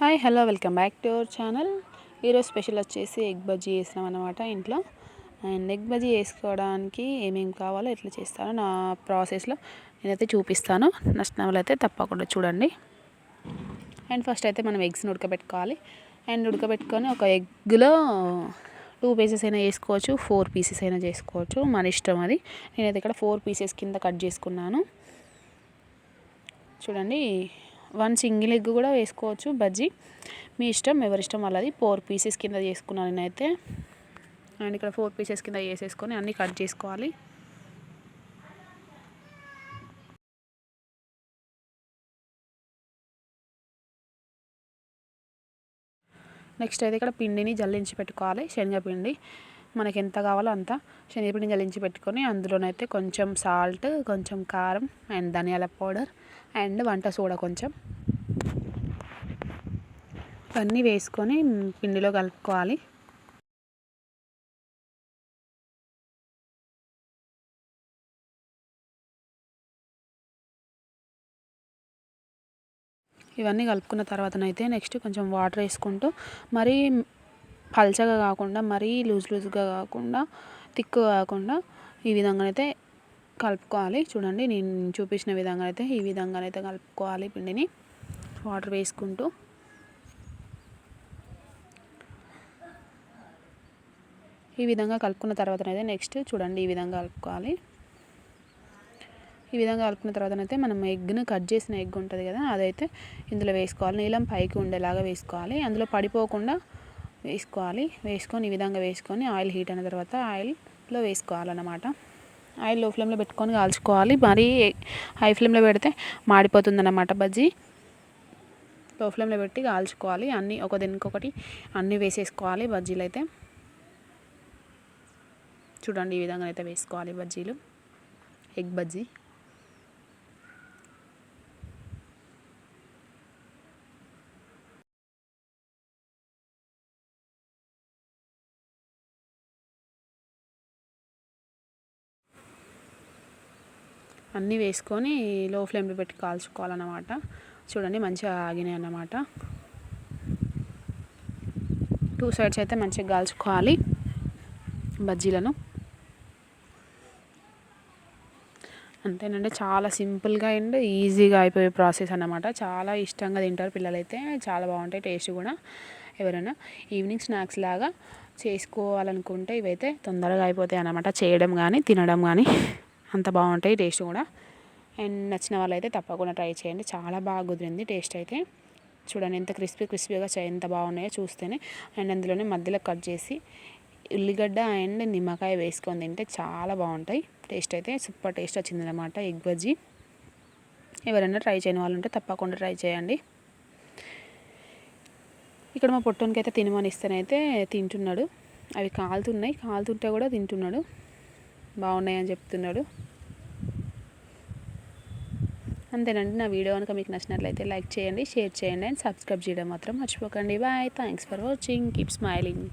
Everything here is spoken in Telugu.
Hi hello welcome back to our channel. ఈరోజు స్పెషల్ వచ్చేసి ఎగ్ బజ్జీ చేసినాం అనమాట ఇంట్లో. అండ్ ఎగ్ బజ్జీ వేసుకోవడానికి ఏమేమి కావాలో ఎట్లా చేస్తానో నా ప్రాసెస్లో నేనైతే చూపిస్తాను. నచ్చిన అయితే తప్పకుండా చూడండి. అండ్ ఫస్ట్ అయితే మనం ఎగ్స్ని ఉడకబెట్టుకోవాలి. అండ్ ఉడకబెట్టుకొని ఒక ఎగ్లో టూ పీసెస్ అయినా వేసుకోవచ్చు ఫోర్ పీసెస్ అయినా చేసుకోవచ్చు. మన ఇష్టం అది. నేనైతే ఇక్కడ ఫోర్ పీసెస్ కింద కట్ చేసుకున్నాను. చూడండి వన్ సింగిల్ ఎగ్ కూడా వేసుకోవచ్చు బజ్జీ. మీ ఇష్టం ఎవరిష్టం వాళ్ళది. ఫోర్ పీసెస్ కింద చేసుకున్నాను నేనైతే. అండ్ ఇక్కడ ఫోర్ పీసెస్ కింద వేసేసుకొని అన్నీ కట్ చేసుకోవాలి. నెక్స్ట్ అయితే ఇక్కడ పిండిని జల్లించి పెట్టుకోవాలి శనగపిండి. మనకి ఎంత కావాలో అంత శనగపిండిని జలించి పెట్టుకొని అందులోనైతే కొంచెం సాల్ట్ కొంచెం కారం అండ్ ధనియాల పౌడర్ అండ్ వంట సోడా కొంచెం. అన్నీ వేసుకొని పిండిలో కలుపుకోవాలి. ఇవన్నీ కలుపుకున్న తర్వాతనైతే నెక్స్ట్ కొంచెం వాటర్ వేసుకుంటూ మరీ పల్చగా కాకుండా మరీ లూజ్ లూజ్గా కాకుండా తిక్కుగా కాకుండా ఈ విధంగా అయితే కలుపుకోవాలి. చూడండి నేను చూపించిన విధంగా అయితే ఈ విధంగా అయితే కలుపుకోవాలి పిండిని. వాటర్ వేసుకుంటూ. ఈ విధంగా కలుపుకున్న తర్వాత అయితే నెక్స్ట్ చూడండి ఈ విధంగా కలుపుకోవాలి. ఈ విధంగా కలుపుకున్న తర్వాత అయితే మనం ఎగ్ను కట్ చేసిన ఎగ్ ఉంటుంది కదా అదైతే ఇందులో వేసుకోవాలి. నీలం పైకి ఉండేలాగా వేసుకోవాలి. అందులో పడిపోకుండా వేసుకోవాలి. వేసుకొని ఈ విధంగా వేసుకొని ఆయిల్ హీట్ అయిన తర్వాత ఆయిల్లో వేసుకోవాలన్నమాట. ఆయిల్లో ఫ్లేమ్లో పెట్టుకొని కాల్చుకోవాలి. మరీ హై ఫ్లేమ్లో పెడితే మాడిపోతుందన్నమాట బజ్జీ. లో ఫ్లేమ్లో పెట్టి కాల్చుకోవాలి. అన్నీ ఒక దీనికొకటి అన్నీ వేసేసుకోవాలి బజ్జీలు అయితే. చూడండి ఈ విధంగా అయితే వేసుకోవాలి బజ్జీలు. ఎగ్ బజ్జీ. అన్నీ వేసుకొని లో ఫ్లేమ్లో పెట్టి కాల్చుకోవాలన్నమాట. చూడండి మంచిగా ఆగినాయి అన్నమాట. టూ సైడ్స్ అయితే మంచిగా కాల్చుకోవాలి బజ్జీలను. అంతేనండి చాలా సింపుల్గా అండ్ ఈజీగా అయిపోయే ప్రాసెస్ అన్నమాట. చాలా ఇష్టంగా తింటారు పిల్లలైతే చాలా బాగుంటాయి టేస్ట్ కూడా. ఎవరైనా ఈవినింగ్ స్నాక్స్ లాగా చేసుకోవాలనుకుంటే ఇవైతే తొందరగా అయిపోతాయి అన్నమాట. చేయడం కానీ తినడం కానీ అంత బాగుంటాయి టేస్ట్ కూడా. అండ్ నచ్చిన వాళ్ళైతే తప్పకుండా ట్రై చేయండి. చాలా బాగా కుదిరింది టేస్ట్ అయితే. చూడండి ఎంత క్రిస్పీ క్రిస్పీగా ఎంత బాగున్నాయో చూస్తేనే. అండ్ అందులోనే మధ్యలో కట్ చేసి ఉల్లిగడ్డ అండ్ నిమ్మకాయ వేసుకొని తింటే చాలా బాగుంటాయి. టేస్ట్ అయితే సూపర్ టేస్ట్ వచ్చిందనమాట ఎగ్ బజ్జీ. ఎవరైనా ట్రై చేయని వాళ్ళు ఉంటే తప్పకుండా ట్రై చేయండి. ఇక్కడ మా పొట్టోనికి అయితే తినమని ఇస్తేనైతే తింటున్నాడు. అవి కాలుతున్నాయి. కాలుతుంటే కూడా తింటున్నాడు. బాగున్నాయి అని చెప్తున్నాడు. అంతేనండి నా వీడియో కనుక మీకు నచ్చినట్లయితే లైక్ చేయండి షేర్ చేయండి అండ్ సబ్స్క్రైబ్ చేయడం మాత్రం మర్చిపోకండి. Bye thanks for watching. Keep smiling.